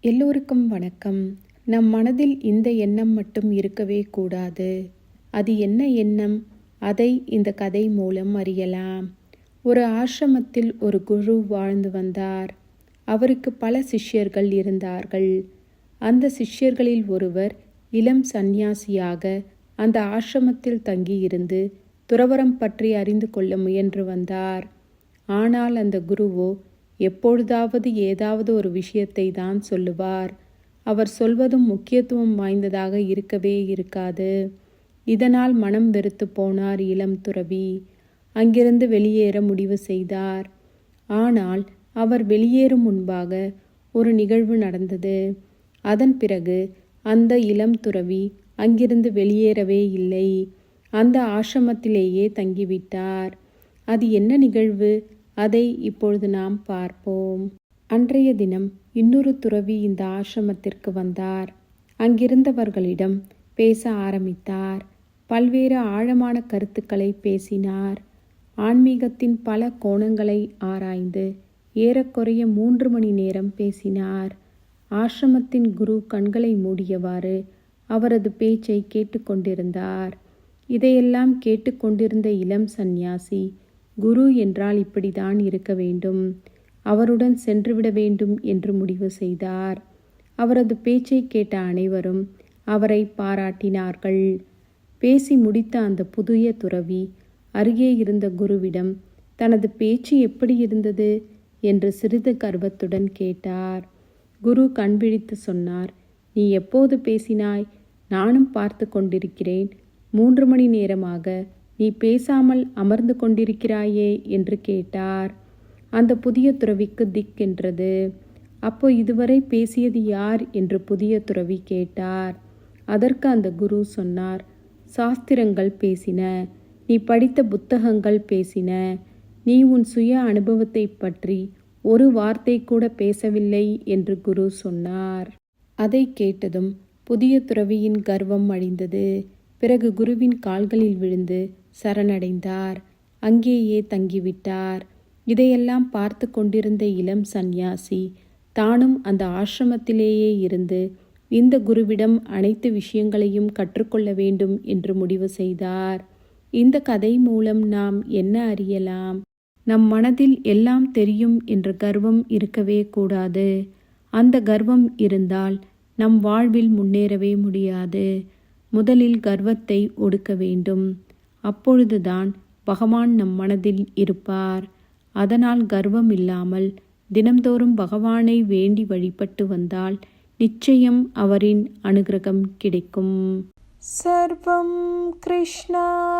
எல்லோருக்கும் வணக்கம். நம் மனதில் இந்த எண்ணம் மட்டும் இருக்கவே கூடாது. அது என்ன எண்ணம்? அதை இந்த கதை மூலம் அறியலாம். ஒரு ஆசிரமத்தில் ஒரு குரு வாழ்ந்து வந்தார். அவருக்கு பல சிஷ்யர்கள் இருந்தார்கள். அந்த சிஷ்யர்களில் ஒருவர் இளம் சந்நியாசியாக அந்த ஆசிரமத்தில் தங்கியிருந்து துறவரம் பற்றி அறிந்து கொள்ள முயன்று வந்தார். ஆனால் அந்த குருவோ எப்பொழுதாவது ஏதாவது ஒரு விஷயத்தை தான் சொல்லுவார். அவர் சொல்வதும் முக்கியத்துவம் வாய்ந்ததாக இருக்கவே இருக்காது. இதனால் மனம் வெறுத்து போனார் இளம் துறவி. அங்கிருந்து வெளியேற முடிவு செய்தார். ஆனால் அவர் வெளியேறும் முன்பாக ஒரு நிகழ்வு நடந்தது. அதன் பிறகு அந்த இளம் துறவி அங்கிருந்து வெளியேறவே இல்லை. அந்த ஆசிரமத்திலேயே தங்கிவிட்டார். அது என்ன நிகழ்வு? அதை இப்பொழுது நாம் பார்ப்போம். அன்றைய தினம் இன்னொரு துறவி இந்த ஆசிரமத்திற்கு வந்தார். அங்கிருந்தவர்களிடம் பேச ஆரம்பித்தார். பல்வேறு ஆழமான கருத்துக்களை பேசினார். ஆன்மீகத்தின் பல கோணங்களை ஆராய்ந்து ஏறக்குறைய மூன்று மணி நேரம் பேசினார். ஆசிரமத்தின் குரு கண்களை மூடியவாறு அவரது பேச்சை கேட்டுக்கொண்டிருந்தார் இதையெல்லாம் கேட்டுக்கொண்டிருந்த இளம் சந்நியாசி குரு என்றால் இப்படிதான் இருக்க வேண்டும். அவருடன் சென்றுவிட வேண்டும் என்று முடிவு செய்தார். அவரது பேச்சை கேட்ட அனைவரும் அவரை பாராட்டினார்கள். பேசி முடித்த அந்த புதிய துறவி அருகே இருந்த குருவிடம் தனது பேச்சு எப்படி இருந்தது? என்று சிறிது கர்வத்துடன் கேட்டார். குரு கண்விழித்து சொன்னார் நீ எப்போது பேசினாய்? நானும் பார்த்து கொண்டிருக்கிறேன். மூன்று மணி நேரமாக நீ பேசாமல் அமர்ந்து கொண்டிருக்கிறாயே என்று கேட்டார். அந்த புதிய துறவிக்கு திக்கென்றது அப்போ இதுவரை பேசியது யார்? என்று புதிய துறவி கேட்டார். அதற்கு அந்த குரு சொன்னார் சாஸ்திரங்கள் பேசின நீ படித்த புத்தகங்கள் பேசின நீ உன் சுய அனுபவத்தை பற்றி ஒரு வார்த்தை கூட பேசவில்லை என்று குரு சொன்னார். அதை கேட்டதும் புதிய துறவியின் கர்வம் அழிந்தது. பிறகு குருவின் கால்களில் விழுந்து சரணடைந்தார். அங்கேயே தங்கிவிட்டார். இதையெல்லாம் பார்த்து கொண்டிருந்த இளம் சந்நியாசி தானும் அந்த ஆசிரமத்திலேயே இருந்து இந்த குருவிடம் அனைத்து விஷயங்களையும் கற்றுக்கொள்ள வேண்டும் என்று முடிவு செய்தார். இந்த கதை மூலம் நாம் என்ன அறியலாம்? நம் மனதில் எல்லாம் தெரியும் என்ற கர்வம் இருக்கவே கூடாது. அந்த கர்வம் இருந்தால் நம் வாழ்வில் முன்னேறவே முடியாது. முதலில் கர்வத்தை ஒடுக்க வேண்டும். அப்பொழுதுதான் பகவான் நம் மனதில் இருப்பார். அதனால் கர்வம் இல்லாமல் தினந்தோறும் பகவானை வேண்டி வழிபட்டு வந்தால் நிச்சயம் அவரின் அனுகிரகம் கிடைக்கும். சர்வம் கிருஷ்ணார்பணமஸ்தூ.